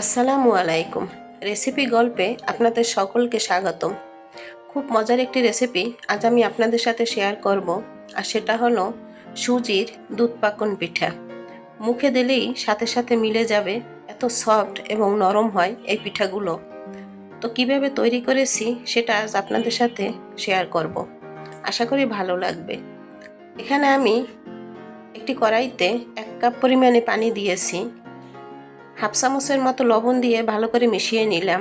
আসসালামু আলাইকুম। রেসিপি গল্পে আপনাদের সকলকে স্বাগতম। খুব মজার একটি রেসিপি আজ আমি আপনাদের সাথে শেয়ার করব, আর সেটা হলো সুজির দুধ পাকন পিঠা। মুখে দিলেই সাথে সাথে মিলে যাবে, এত সফট এবং নরম হয় এই পিঠাগুলো। তো কীভাবে তৈরি করেছি সেটা আজ আপনাদের সাথে শেয়ার করব। আশা করি ভালো লাগবে। এখানে আমি একটি কড়াইতে এক কাপ পরিমাণে পানি দিয়েছি। হাফ চামচের মতো লবণ দিয়ে ভালো করে মিশিয়ে নিলাম।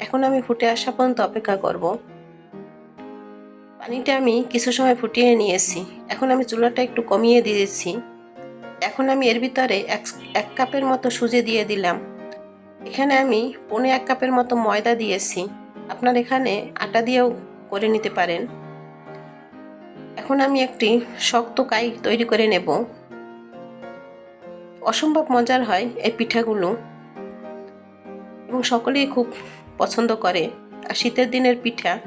এখন আমি ফুটে আসা পর্যন্ত অপেক্ষা করব। পানিটা আমি কিছু সময় ফুটিয়ে নিয়েছি। এখন আমি চুলাটা একটু কমিয়ে দিয়েছি এখন আমি এর ভিতরে এক এক কাপের মতো সুজি দিয়ে দিলাম। এখানে আমি পনে এক কাপের মতো ময়দা দিয়েছি। আপনার এখানে আটা দিয়েও করে নিতে পারেন। এখন আমি একটি শক্ত কাই তৈরি করে নেব। অসম্ভব মজার হয় এই পিঠাগুলো। এবং সকলেই খুব পছন্দ করে। আর শীতের দিনের পিঠা,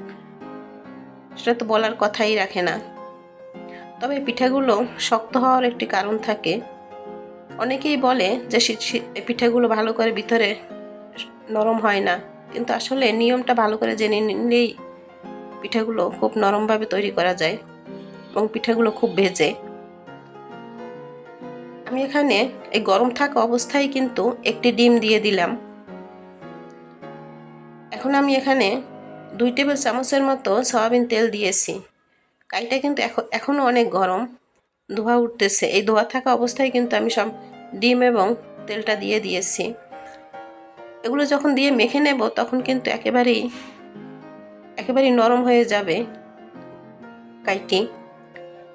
সেটা তো বলার কথাই রাখে না। তবে পিঠাগুলো শক্ত হওয়ার একটি কারণ থাকে। অনেকেই বলে যে পিঠাগুলো ভালো করে ভিতরে নরম হয় না। কিন্তু আসলে নিয়মটা ভালো করে জেনে নিলেই পিঠাগুলো খুব নরমভাবে তৈরি করা যায়। এবং পিঠাগুলো খুব ভেজে। আমি এখানে এই গরম থাকা অবস্থায় কিন্তু একটি ডিম দিয়ে দিলাম। এখন আমি এখানে দুই টেবিল চামচের মতো সয়াবিন তেল দিয়েছি। কাইটা কিন্তু এখন এখনও অনেক গরম। ধোয়া উঠতেছে। এই ধোয়া থাকা অবস্থায় কিন্তু আমি সব ডিম এবং তেলটা দিয়ে দিয়েছি। এগুলো যখন দিয়ে মেখে নেব তখন কিন্তু একেবারেই একেবারেই নরম হয়ে যাবে কাইটি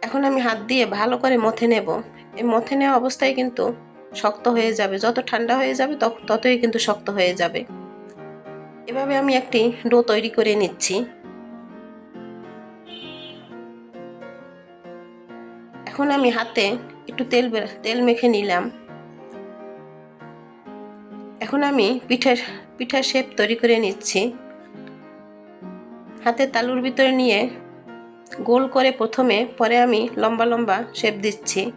এখন আমি হাত দিয়ে ভালো করে মথে নেব। এই মথে নেওয়া অবস্থায় কিন্তু শক্ত হয়ে যাবে। যত ঠান্ডা হয়ে যাবে ততই কিন্তু শক্ত হয়ে যাবে। এভাবে আমি একটি ডো তৈরি করে নিচ্ছি। এখন আমি হাতে একটু তেল তেল মেখে নিলাম। এখন আমি পিঠার পিঠার শেপ তৈরি করে নিচ্ছি। হাতে তালুর ভিতরে নিয়ে গোল করে প্রথমে, পরে আমি লম্বা লম্বা শেপ দিচ্ছি।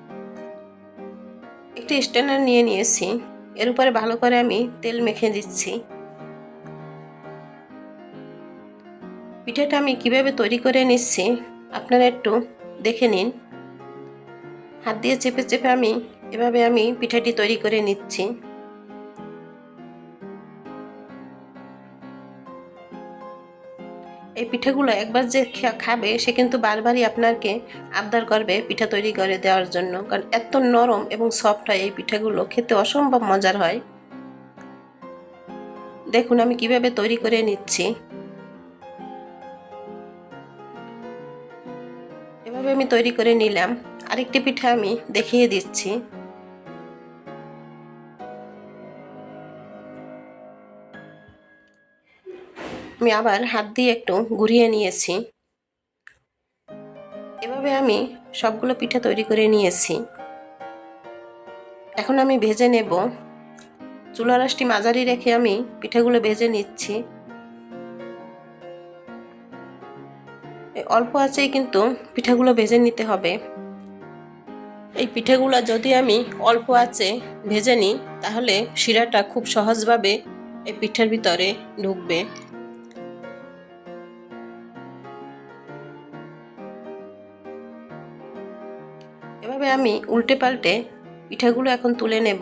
একটি স্ট্যান্ডার নিয়ে নিয়েছি। এর উপরে ভালো করে আমি তেল মেখে দিচ্ছি। পিঠাটা আমি কীভাবে তৈরি করে নিচ্ছি, আপনারা একটু দেখে নিন। হাত দিয়ে চেপে চেপে আমি এভাবে আমি পিঠাটি তৈরি করে নিচ্ছি। এই পিঠাগুলো একবার যে খাবে, সে কিন্তু বারবারই আপনাকে আবদার করবে পিঠা তৈরি করে দেওয়ার জন্য। কারণ এত নরম এবং সফট হয় এই পিঠাগুলো, খেতে অসম্ভব মজার হয়। দেখুন আমি কীভাবে তৈরি করে নিচ্ছি। এভাবে আমি তৈরি করে নিলাম। আরেকটি পিঠা আমি দেখিয়ে দিচ্ছি। আমি আবার হাত দিয়ে একটু ঘুরিয়ে নিয়েছি। এভাবে আমি সবগুলো পিঠা তৈরি করে নিয়েছি। এখন আমি ভেজে নেব। চুলা রাশটি মাঝারি রেখে আমি পিঠাগুলো ভেজে নিচ্ছি। অল্প আছেই কিন্তু পিঠাগুলো ভেজে নিতে হবে। এই পিঠাগুলো যদি আমি অল্প আছে ভেজে নিই, তাহলে শিরাটা খুব সহজভাবে এই পিঠার ভিতরে ঢুকবে। এভাবে আমি উল্টে পাল্টে পিঠাগুলো এখন তুলে নেব।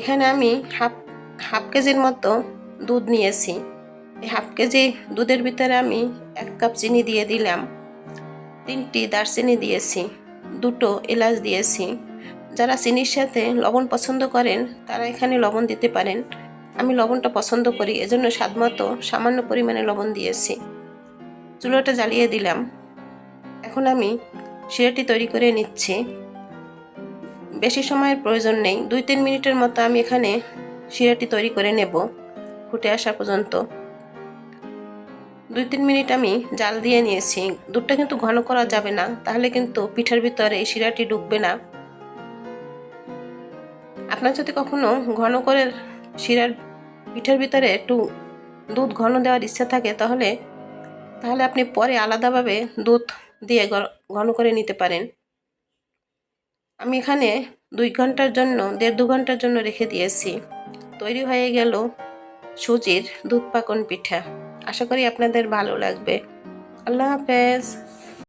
এখানে আমি হাফ হাফ কেজির মতো দুধ নিয়েছি। এই হাফ কেজি দুধের ভিতরে আমি এক কাপ চিনি দিয়ে দিলাম। তিনটি দারচিনি দিয়েছি। দুটো এলাচ দিয়েছি। যারা চিনির সাথে লবণ পছন্দ করেন, তারা এখানে লবণ দিতে পারেন। আমি লবণটা পছন্দ করি, এজন্য স্বাদ মতো সামান্য পরিমাণে লবণ দিয়েছি। চুলোটা জ্বালিয়ে দিলাম। এখন আমি শিরাটি তৈরি করে নিচ্ছি। বেশি সময়ের প্রয়োজন নেই। দুই তিন মিনিটের মতো আমি এখানে শিরাটি তৈরি করে নেব, ফুটে আসা পর্যন্ত। দুই তিন মিনিট আমি জাল দিয়ে নিয়েছি। দুধটা কিন্তু ঘন করা যাবে না, তাহলে কিন্তু পিঠার ভিতরে এই শিরাটি ডুববে না। আপনার যদি কখনো ঘন করে শিরার পিঠের ভিতরে একটু দুধ ঘন দেওয়ার ইচ্ছা থাকে, তাহলে তাহলে আপনি পরে আলাদাভাবে দুধ দিয়ে ঘন করে নিতে পারেন। আমি এখানে দুই ঘণ্টার জন্য, দেড় দু ঘণ্টার জন্য রেখে দিয়েছি। তৈরি হয়ে গেল সুজির দুধ পাকন পিঠা। আশা করি আপনাদের ভালো লাগবে। আল্লাহ হাফেজ।